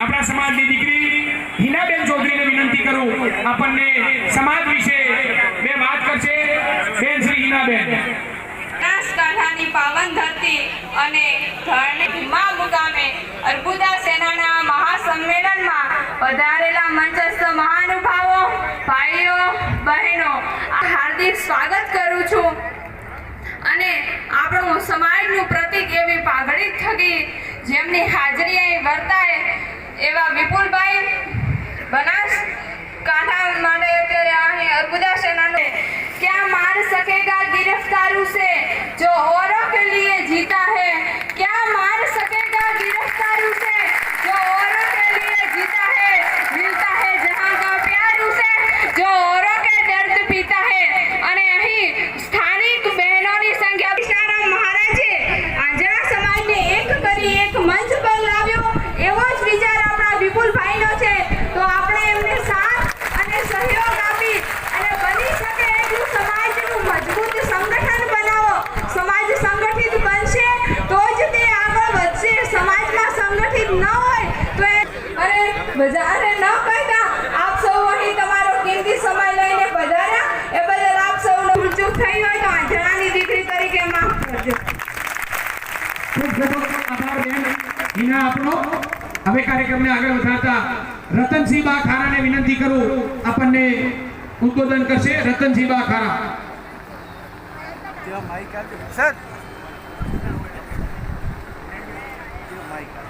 આપણા સમાજની દીકરી હિનાબેન ચૌધરીને વિનંતી કરું, આપણને સમાજ વિશે બે વાત કરશે. બેન શ્રી હિનાબેન. પાવન ધરતી અને ધરણી મા મુકામે અર્બુદા સેનાના મહાસંમેલનમાં પધારેલા મંચસ્થ મહાનુભાવો, ભાઈઓ, બહેનો હાર્દિક સ્વાગત કરું છું. અને આપણું સમાજનું પ્રતિક એવી પાઘડી થકી જેમની હાજરી અહીં વર્તાય એવા વિપુલભાઈ બનાસ બજારે ન કહેતા. આપ સૌ અહીં તમારો કિંમતી સમય લઈને પધાર્યા. એ બદલ આપ સૌનો ભૂલચૂક થઈ હોય તો આંજણાની દીકરી તરીકે માફ કરજો. ખૂબ ખૂબ આભાર બેન. હિના આપનો. હવે કાર્યક્રમને આગળ વધારતા રતનસિંહ બા ખારાને વિનંતી કરું આપણને ઉદ્બોધન કરશે રતનસિંહ બા ખારા સર. વિપુલભાઈ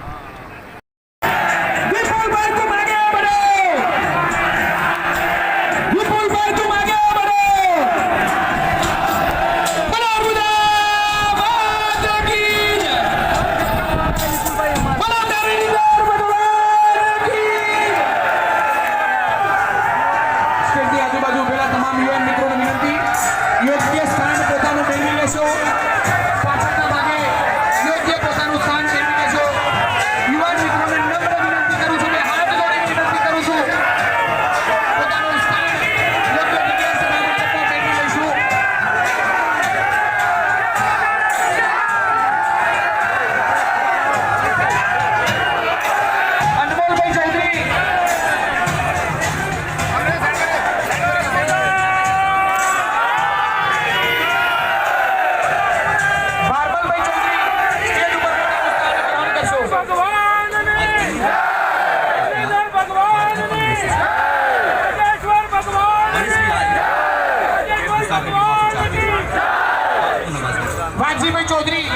વાઘજીભાઈ ચૌધરી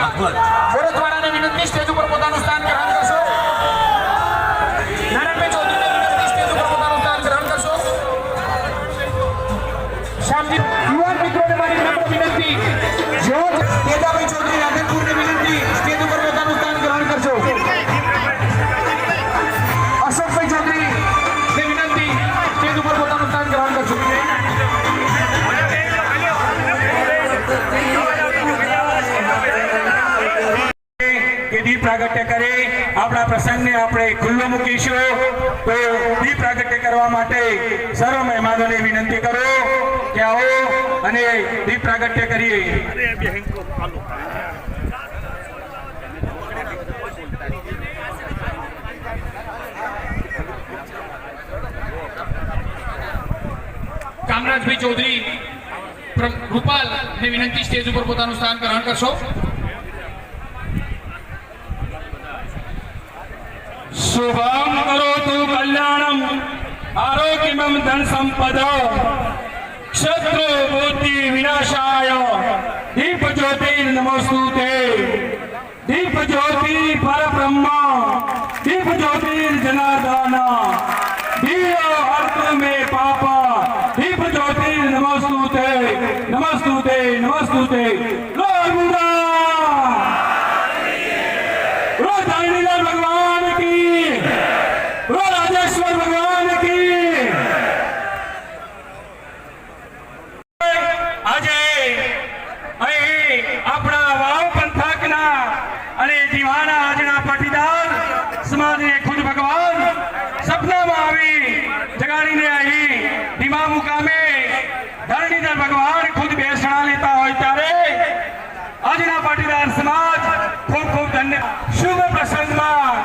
બોરતવાડાને વિનંતી સ્ટેજ ઉપર પોતાનું સ્થાન ગ્રહણ કરશો નારાયણભાઈ ચૌધરીને વિનંતી સ્ટેજ ઉપર પોતાનું સ્થાન ગ્રહણ કરશો શ્યામજી યુવાન મિત્રોને મારી નમ્ર વિનંતી જો તેજાભાઈ ચૌધરી રાધનપુરને વિનંતી દીપ પ્રાગટ્ય કરે, આપણા પ્રસંગને આપણે ખુલ્લો મૂકીશું. તો દીપ પ્રાગટ્ય કરવા માટે સર્વ મહેમાનોને વિનંતી કરો કે આવો અને દીપ પ્રાગટ્ય કરીએ. કામરાજભાઈ ચૌધરી રૂપાલ, ને વિનંતી સ્ટેજ ઉપર પોતાનું સ્થાન ગ્રહણ કરશો. શુભમ કરોતુ કલ્યાણમ આરોગ્યમ ધન સંપદ ક્ષત્રુ બુદ્ધિ વિનાશાય દીપ જ્યોતિ નમસ્તુતે દીપ જ્યોતિ પરબ્રહ્મ દીપ જ્યોતિ જનાર્દન દિયો અર્થ મે પાપ દીપ જ્યોતિ નમસ્તુતે નમસ્તુતે નમસ્તુતે ગોવિંદા સમાજ ખૂબ ખૂબ ધન્યવાદ. શુભ પ્રસંગમાં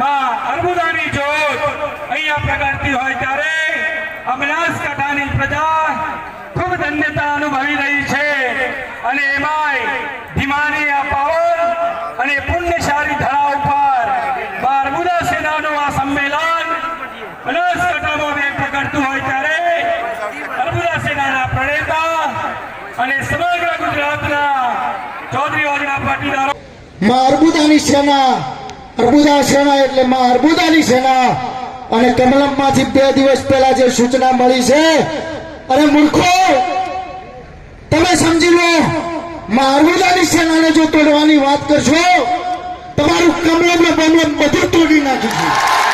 માં અર્બુદાની જોત અહીંયા પ્રગટતી હોય ત્યારે આ બનાસકાંઠાની પ્રજા ખૂબ ધન્યતા અનુભવી રહી છે. અને એમાંય ધીમાની આ પાવન અને પુણ્યશાળી ધરા ઉપર બારમુદા સેનાનું આ સંમેલન બનાસકાંઠામાં વેગ પ્રગટતું હોય ત્યારે અર્બુદા સેનાના પ્રણેતા અને સમગ્ર ગુજરાતના ચૌધરીઓ માં અર્બુદાની સેના, અર્બુદા સેના એટલે માં અર્બુદાની સેના. અને કમલમમાંથી બે દિવસ પહેલા જે સૂચના મળી છે, અરે મૂર્ખો, તમે સમજી લો, માં અર્બુદાની સેનાને જો તોડવાની વાત કરશો, તમારું કમલમ ને બમલમ બધું તોડી નાખીશું